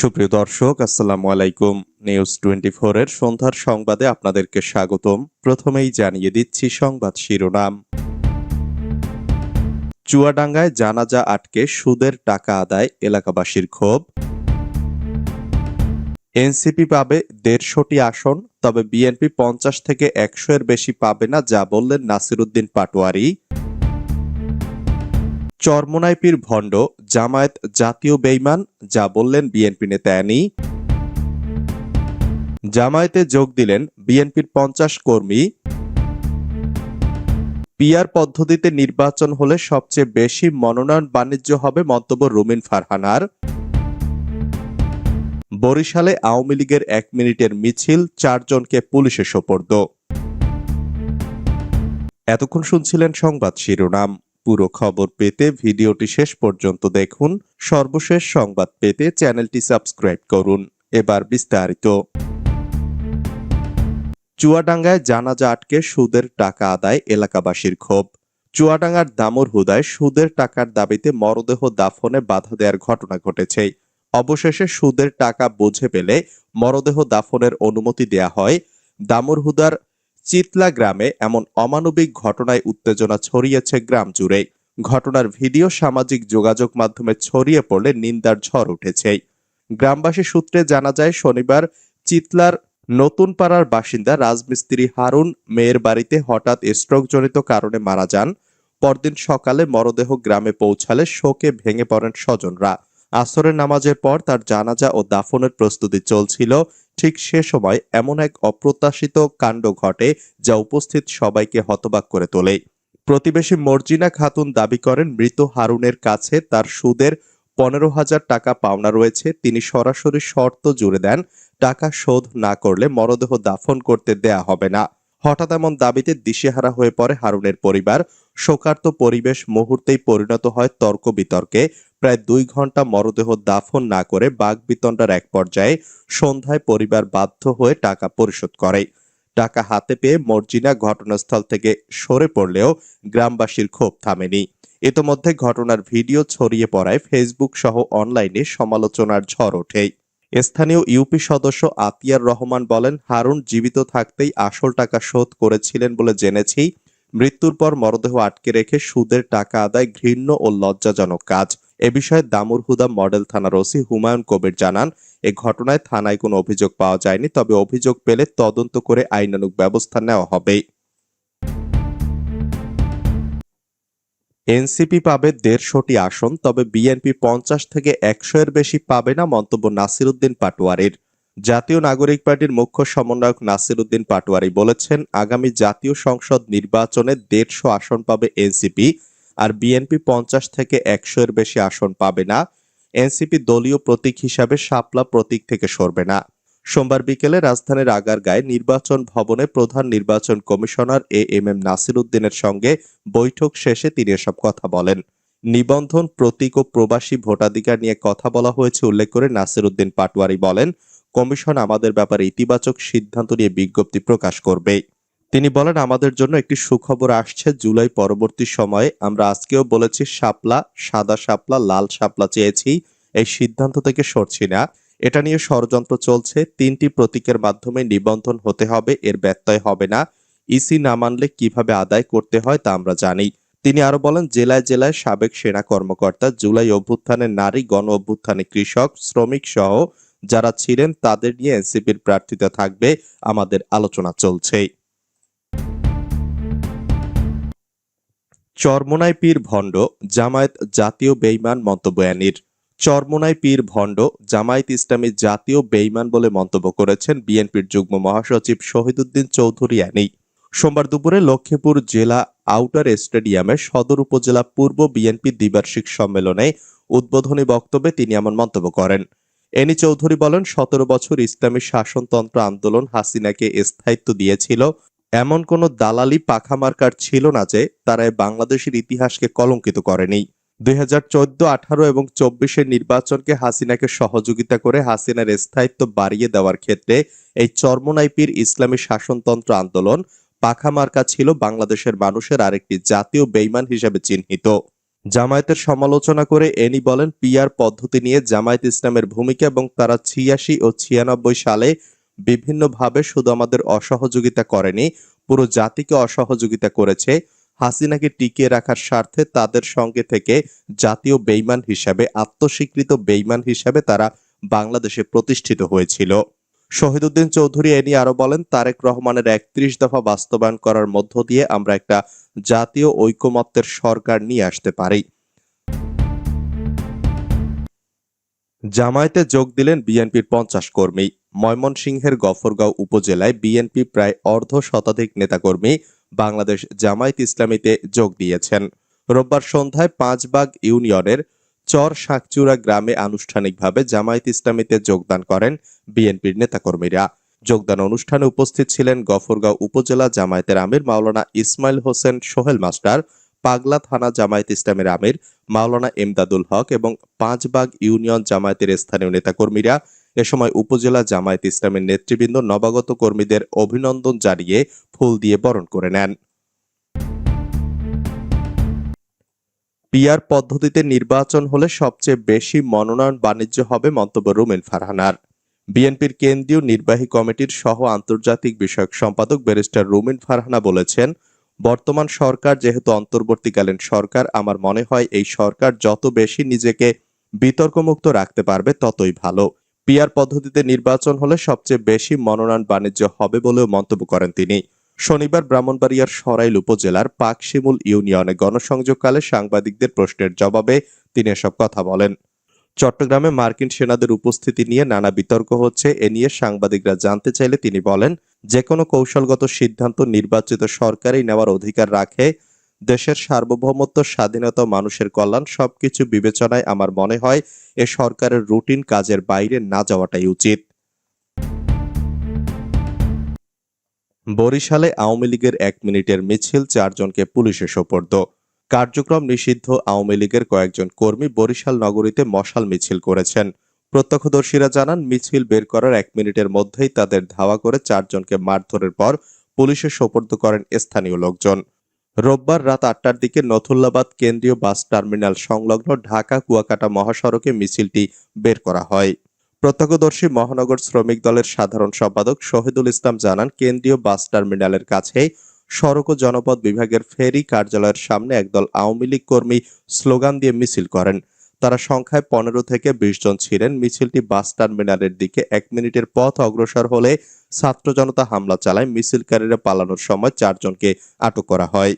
সুপ্রিয় দর্শক, আসসালামু আলাইকুম। নিউজ টোয়েন্টি এর সন্ধ্যার সংবাদে আপনাদেরকে স্বাগতম। প্রথমেই জানিয়ে দিচ্ছি সংবাদ শিরোনাম। চুয়াডাঙ্গায় জানাজা আটকে সুদের টাকা আদায় এলাকাবাসীর ক্ষোভ। এনসিপি পাবে দেড়শোটি আসন, তবে বিএনপি পঞ্চাশ থেকে একশো এর বেশি পাবে না, যা বললেন নাসিরুদ্দিন পাটোয়ারি। চরমোনাই পীর ভণ্ড, জামায়াত জাতীয় বেইমান, যা বললেন বিএনপি নেতা অ্যানি। জামায়াতে যোগ দিলেন বিএনপির পঞ্চাশ কর্মী। পিআর পদ্ধতিতে নির্বাচন হলে সবচেয়ে বেশি মনোনয়ন বাণিজ্য হবে মন্তব্য রুমিন ফারহানার বরিশালে আওয়ামী লীগের এক মিনিটের মিছিল, চারজনকে পুলিশে সোপর্দ। এতক্ষণ শুনছিলেন সংবাদ শিরোনাম। পুরো খবর পেতে ভিডিওটি শেষ পর্যন্ত দেখুন। সর্বশেষ সংবাদ পেতে চ্যানেলটি সাবস্ক্রাইব করুন। এবার বিস্তারিত। চুয়াডাঙ্গায় জানাজা আটকে সুদের টাকা আদায় এলাকাবাসীর ক্ষোভ। চুয়াডাঙ্গার দামর হুদায় সুদের টাকার দাবিতে মরদেহ দাফনে বাধা দেওয়ার ঘটনা ঘটেছে। অবশেষে সুদের টাকা বুঝে পেলে মরদেহ দাফনের অনুমতি দেয়া হয়। দামরহুদার চিতলা গ্রামে এমন অমানবিক ঘটনায় উত্তেজনা ছড়িয়েছে গ্রাম জুড়ে। ঘটনার ভিডিও সামাজিক যোগাযোগ মাধ্যমে ছড়িয়ে পড়লে নিন্দার ঝড় উঠেছে। গ্রামবাসী সূত্রে জানা যায়, শনিবার চিতলার নতুন পাড়ার বাসিন্দা রাজমিস্ত্রি হারুন মেয়ের বাড়িতে হঠাৎ স্ট্রোকজনিত কারণে মারা যান। পরদিন সকালে মরদেহ গ্রামে পৌঁছালে শোকে ভেঙে পড়েন স্বজনরা। আসরের নামাজের পর তার জানাজা ও দাফনের প্রস্তুতি চলছিল। ঠিক সে সময় এমন এক অপ্রত্যাশিত কাণ্ড ঘটে যা উপস্থিত সবাইকে হতবাক করে তোলে। প্রতিবেশী মর্জিনা খাতুন দাবি করেন, মৃত হারুনের কাছে তার সুদের পনেরো হাজার টাকা পাওনা রয়েছে। তিনি সরাসরি শর্ত জুড়ে দেন, টাকা শোধ না করলে মরদেহ দাফন করতে দেয়া হবে না। হঠাৎ এমন দাবিতে দিশেহারা হয়ে পড়ে হারুনের পরিবার। শোকার্ত পরিবেশ মুহূর্তেই পরিণত হয় তর্ক বিতর্কে। প্রায় দুই ঘণ্টা মরদেহ দাফন না করে বাঘ বিতণ্ডার এক পর্যায়ে সন্ধ্যায় পরিবার বাধ্য হয়ে টাকা পরিশোধ করে। টাকা হাতে পেয়ে মর্জিনা ঘটনাস্থল থেকে সরে পড়লেও গ্রামবাসীর ক্ষোভ থামেনি। ইতোমধ্যে ঘটনার ভিডিও ছড়িয়ে পড়ায় ফেসবুক সহ অনলাইনে সমালোচনার ঝড় ওঠে স্থানীয় ইউপি সদস্য আতিয়ার রহমান বলেন, হারুন জীবিত থাকতেই আসল টাকা শোধ করেছিলেন বলে জেনেছি। মৃত্যুর পর মরদেহ আটকে রেখে সুদের টাকা আদায় ঘৃণ্য ও লজ্জাজনক কাজ। এ বিষয়ে দামুর হুদা মডেল থানার ওসি হুমায়ুন কবির জানান, এ ঘটনায় থানায় কোনো অভিযোগ পাওয়া যায়নি, তবে অভিযোগ পেলে তদন্ত করে আইনানুগ ব্যবস্থা নেওয়া হবে। এনসিপি পাবে দেড়শোটি আসন, তবে বিএনপি পঞ্চাশ থেকে একশো এর বেশি পাবে না মন্তব্য নাসিরুদ্দিন পাটোয়ারির। জাতীয় নাগরিক পার্টির মুখ্য সমন্বয়ক নাসিরুদ্দিন পাটোয়ারি বলেছেন, আগামী জাতীয় সংসদ নির্বাচনে দেড়শো আসন পাবে এনসিপি, আর বিএনপি পঞ্চাশ থেকে একশো এর বেশি আসন পাবে না। এনসিপি দলীয় প্রতীক হিসাবে শাপলা প্রতীক থেকে সরবে না। সোমবার বিকেলে রাজধানীর আগারগাঁয় নির্বাচন ভবনে প্রধান নির্বাচন commissioner A M M Nasir উদ্দিনের সঙ্গে বৈঠক শেষে তিনি এসব কথা বলেন। নিবন্ধন, প্রতীক ও প্রবাসী ভোটাধিকার নিয়ে কথা বলা হয়েছে উল্লেখ করে নাসির উদ্দিন পাটোয়ারি বলেন, কমিশন আমাদের ব্যাপারে ইতিবাচক সিদ্ধান্ত নিয়ে বিজ্ঞপ্তি প্রকাশ করবে তিনি বলেন, আমাদের জন্য একটি সুখবর আসছে জুলাই পরবর্তী সময়ে। আমরা আজকেও বলেছি, শাপলা, সাদা শাপলা, লাল শাপলা চেয়েছি, এই সিদ্ধান্ত থেকে সরছি না। এটা নিয়ে ষড়যন্ত্র চলছে। তিনটি প্রতীকের মাধ্যমে নিবন্ধন হতে হবে, এর ব্যত্যয় হবে না। ইসি না মানলে কীভাবে আদায় করতে হয় তা আমরা জানি। তিনি আরও বলেন, জেলায় জেলায় সাবেক সেনা কর্মকর্তা, জুলাই অভ্যুত্থানে নারী, গণ অভ্যুত্থানে কৃষক, শ্রমিক সহ যারা ছিলেন, তাদের নিয়ে এনসিপির প্রার্থিতা থাকবে। আমাদের আলোচনা চলছে। চরমোনাই পীর ভণ্ড, জামায়াত জাতীয় বেইমান মন্তব্য চরমোনাই পীর ভণ্ড জামায়াত ইসলামী জাতীয় বেইমান বলে মন্তব্য করেছেন বিএনপির যুগ্ম মহাসচিব শহীদুদ্দিন চৌধুরী অ্যানি। সোমবার দুপুরে লক্ষ্মীপুর জেলা আউটার স্টেডিয়ামে সদর উপজেলা পূর্ব বিএনপি দ্বিবার্ষিক সম্মেলনে উদ্বোধনী বক্তব্যে তিনি এমন মন্তব্য করেন। এনি চৌধুরী বলেন, সতেরো বছর ইসলামী শাসনতন্ত্র আন্দোলন হাসিনাকে স্থায়িত্ব দিয়েছিল। এমন কোন দালালি পাখা মার্কার ছিল না যে তারা বাংলাদেশের ইতিহাসকে কলঙ্কিত করেনি। দুই হাজার চোদ্দ, আঠারো এবং চব্বিশের নির্বাচনকে হাসিনাকে সহযোগিতা করে হাসিনার স্থায়িত্ব বাড়িয়ে দেওয়ার ক্ষেত্রে এই চর্মনাইপির ইসলামী শাসনতন্ত্র আন্দোলন পাখা মার্কা ছিল বাংলাদেশের মানুষের আরেকটি জাতীয় বেইমান হিসেবে চিহ্নিত। জামায়াতের সমালোচনা করে এনি বলেন, পিআর পদ্ধতি নিয়ে জামায়াত ইসলামের ভূমিকা এবং তারা ছিয়াশি ও ছিয়ানব্বই সালে বিভিন্নভাবে শুধু আমাদের অসহযোগিতা করেনি, পুরো জাতিকে অসহযোগিতা করেছে। হাসিনাকে টিকিয়ে রাখার স্বার্থে তাদের সঙ্গে থেকে জাতীয় বেইমান হিসাবে, আত্মস্বীকৃত বেইমান হিসাবে তারা বাংলাদেশে প্রতিষ্ঠিত হয়েছিল। শহীদুদ্দিন চৌধুরী এ আরও বলেন, তারেক রহমানের একত্রিশ দফা বাস্তবায়ন করার মধ্য দিয়ে আমরা একটা জাতীয় ঐকমত্যের সরকার নিয়ে আসতে পারি। জামায়াতে যোগ দিলেন বিএনপির পঞ্চাশ কর্মী। ময়মনসিংহের গফরগাঁও উপজেলায় বিএনপি প্রায় অর্ধ শতাধিক নেতাকর্মী বাংলাদেশ জামায়াত ইসলামীতে যোগ দিয়েছেন। রোববার সন্ধ্যায় পাঁচবাগ ইউনিয়নের চর শাকচুরা গ্রামে আনুষ্ঠানিকভাবে জামায়াত ইসলামীতে যোগদান করেন বিএনপির নেতাকর্মীরা। যোগদান অনুষ্ঠানে উপস্থিত ছিলেন গফরগাঁও উপজেলা জামায়াতের আমির মাওলানা ইসমাইল হোসেন সোহেল মাস্টার, পাগলা থানা জামায়াত ইসলামের আমির মাওলানা এমদাদুল হক এবং পাঁচবাগ ইউনিয়ন জামায়াতের স্থানীয় নেতাকর্মীরা এ সময় উপজেলা জামায়াত ইসলামের নেতৃবৃন্দ নবাগত কর্মীদের অভিনন্দন জানিয়ে ফুল দিয়ে বরণ করে নেন। পিআর পদ্ধতিতে নির্বাচন হলে সবচেয়ে বেশি মনোনয়ন বাণিজ্য হবে মন্তব্য রুমেন ফারহানার। বিএনপির কেন্দ্রীয় নির্বাহী কমিটির সহ আন্তর্জাতিক বিষয়ক সম্পাদক ব্যারিস্টার রুমিন ফারহানা বলেছেন, বর্তমান সরকার যেহেতু অন্তর্বর্তীকালীন সরকার, আমার মনে হয় এই সরকার যত বেশি নিজেকে বিতর্কমুক্ত রাখতে পারবে ততই ভালো। পিআর পদ্ধতিতে নির্বাচন হলে সবচেয়ে বেশি মনোনয়ন বাণিজ্য হবে বলেও মন্তব্য করেন তিনি। শনিবার ব্রাহ্মণবাড়িয়ার সরাইল উপজেলার পাকশিমুল ইউনিয়নে গণসংযোগকালে সাংবাদিকদের প্রশ্নের জবাবে তিনি এসব কথা বলেন। চট্টগ্রামে মার্কিন সেনাদের উপস্থিতি নিয়ে নানা বিতর্ক হচ্ছে, এ নিয়ে সাংবাদিকরা জানতে চাইলে তিনি বলেন যে কোনো কৌশলগত সিদ্ধান্ত নির্বাচিত সরকারই নেওয়ার অধিকার রাখে দেশের সার্বভৌমত্ব, স্বাধীনতা, মানুষের কল্যাণ সবকিছু বিবেচনায় আমার মনে হয় এ সরকারের রুটিন কাজের বাইরে না যাওয়াটাই উচিত। বরিশালে আওয়ামী লীগের এক মিনিটের মিছিল, চারজনকে পুলিশে সোপর্দ। কার্যক্রম নিষিদ্ধ, আওয়ামী লীগের কয়েকজন কর্মী বরিশাল নগরীতে মশাল মিছিল করেছেন। প্রত্যক্ষদর্শীরা জানান, মিছিল বের করার এক মিনিটের মধ্যেই তাদের ধাওয়া করে চারজনকে মারধরের পর পুলিশে সোপর্দ করেন স্থানীয় লোকজন। রোববার রাত আটটার দিকে নথুল্লাবাদ কেন্দ্রীয় বাস টার্মিনাল সংলগ্ন ঢাকা কুয়াকাটা মহাসড়কে মিছিলটি বের করা হয়। প্রত্যক্ষদর্শী মহানগর শ্রমিক দলের সাধারণ সম্পাদক শহীদুল ইসলাম জানান, কেন্দ্রীয় বাস টার্মিনালের কাছে সড়ক ও জনপদ বিভাগের ফেরি কার্যালয়ের সামনে একদল আওয়ামী লীগ কর্মী স্লোগান দিয়ে মিছিল করেন। তারা সংখ্যায় পনেরো থেকে বিশ জন ছিলেন। মিছিলটি বাস টার্মিনালের দিকে এক মিনিটের পথ অগ্রসর হলে ছাত্র জনতা হামলা চালায়। মিছিলকারীরা পালানোর সময় চারজনকে আটক করা হয়।